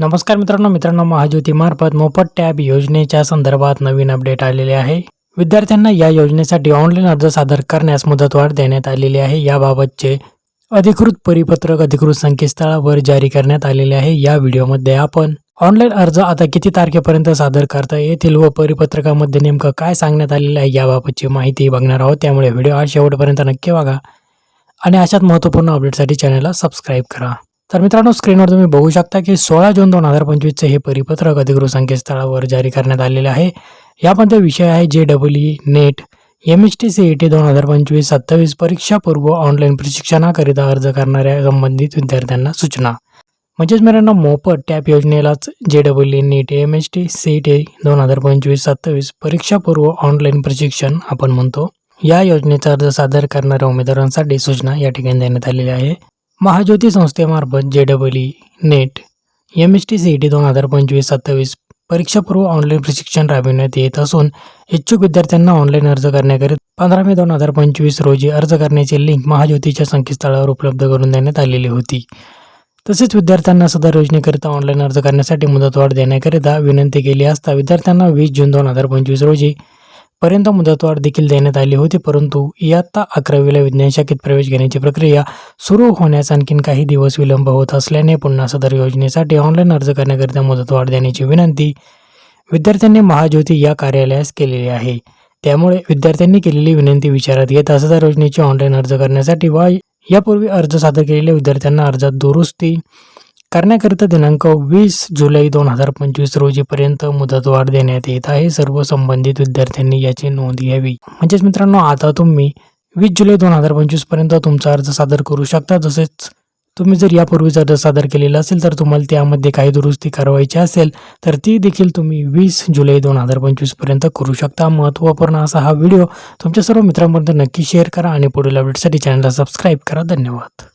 नमस्कार मित्रांनो मित्रांनो महाज्योतीमार्फत मोफत टॅब योजनेच्या संदर्भात नवीन अपडेट आलेले आहे. विद्यार्थ्यांना या योजनेसाठी ऑनलाईन अर्ज सादर करण्यास मुदतवाढ देण्यात आलेली आहे. याबाबतचे अधिकृत परिपत्रक अधिकृत संकेतस्थळावर जारी करण्यात आलेले आहे. या व्हिडिओमध्ये आपण ऑनलाईन अर्ज आता किती तारखेपर्यंत सादर करता येतील व परिपत्रकामध्ये नेमकं काय सांगण्यात आलेलं आहे याबाबतची माहिती बघणार आहोत. त्यामुळे व्हिडिओ आज शेवटपर्यंत नक्की बघा आणि अशाच महत्त्वपूर्ण अपडेटसाठी चॅनलला सबस्क्राईब करा. तर मित्रांनो स्क्रीनवर तुम्ही बघू शकता की सोळा जून दोन हजार पंचवीसचे हे परिपत्रक अधिकृत संकेतस्थळावर जारी करण्यात आलेले आहे. यामध्ये विषय आहे जे double E NET M H T C E T दोन हजार पंचवीस सत्तावीस परीक्षापूर्व ऑनलाईन प्रशिक्षणाकरिता अर्ज करणाऱ्या संबंधित विद्यार्थ्यांना सूचना. म्हणजेच मित्रांनो मोफत टॅप योजनेलाच जे double E NEET M H T C E T दोन हजार पंचवीस सत्तावीस परीक्षापूर्व ऑनलाईन प्रशिक्षण आपण म्हणतो. या योजनेचा अर्ज सादर करणाऱ्या उमेदवारांसाठी सूचना या ठिकाणी देण्यात आलेली आहे. महाज्योती संस्थेमार्फत जे double E NET M S T C E T दोन हजार पंचवीस सत्तावीस परीक्षापूर्व ऑनलाईन प्रशिक्षण राबविण्यात येत असून इच्छुक विद्यार्थ्यांना ऑनलाईन अर्ज करण्याकरिता पंधरा मे दोन हजार पंचवीस रोजी अर्ज करण्याची लिंक महाज्योतीच्या संकेतस्थळावर उपलब्ध करून देण्यात आलेली होती. तसेच विद्यार्थ्यांना सदर योजनेकरिता ऑनलाईन अर्ज करण्यासाठी मुदतवाढ देण्याकरिता विनंती केली असता विद्यार्थ्यांना वीस जून दोन हजार पंचवीस रोजी पर्यंत मुदतवाढ देखील देण्यात आली होती परंतु इयत्ता अकरावीला विज्ञान शाखेत प्रवेश घेण्याची प्रक्रिया सुरू होण्यास आणखीन काही दिवस विलंब होत असल्याने पुन्हा सदर योजनेसाठी ऑनलाईन अर्ज करण्याकरिता मुदतवाढ देण्याची विनंती विद्यार्थ्यांनी महाज्योती या कार्यालयास केलेली आहे. त्यामुळे विद्यार्थ्यांनी केलेली विनंती विचारात घेता सदर योजनेची ऑनलाईन अर्ज करण्यासाठी वा यापूर्वी अर्ज सादर केलेल्या विद्यार्थ्यांना अर्जात दुरुस्ती करण्याकरिता दिनांक वीस जुलै दोन हजार पंचवीस रोजीपर्यंत मुदतवाढ देण्यात येत आहे. सर्व संबंधित विद्यार्थ्यांनी याची नोंद घ्यावी. म्हणजेच मित्रांनो आता तुम्ही वीस जुलै दोन हजार पंचवीसपर्यंत तुमचा अर्ज सादर करू शकता. तसेच तुम्ही जर यापूर्वीच अर्ज सादर केलेला असेल तर तुम्हाला त्यामध्ये काही दुरुस्ती करावायची असेल तर ती देखील तुम्ही वीस जुलै दोन हजार पंचवीसपर्यंत करू शकता. महत्त्वपूर्ण असा हा व्हिडिओ तुमच्या सर्व मित्रांपर्यंत नक्की शेअर करा आणि पुढील अपडेटसाठी चॅनलला सबस्क्राईब करा. धन्यवाद.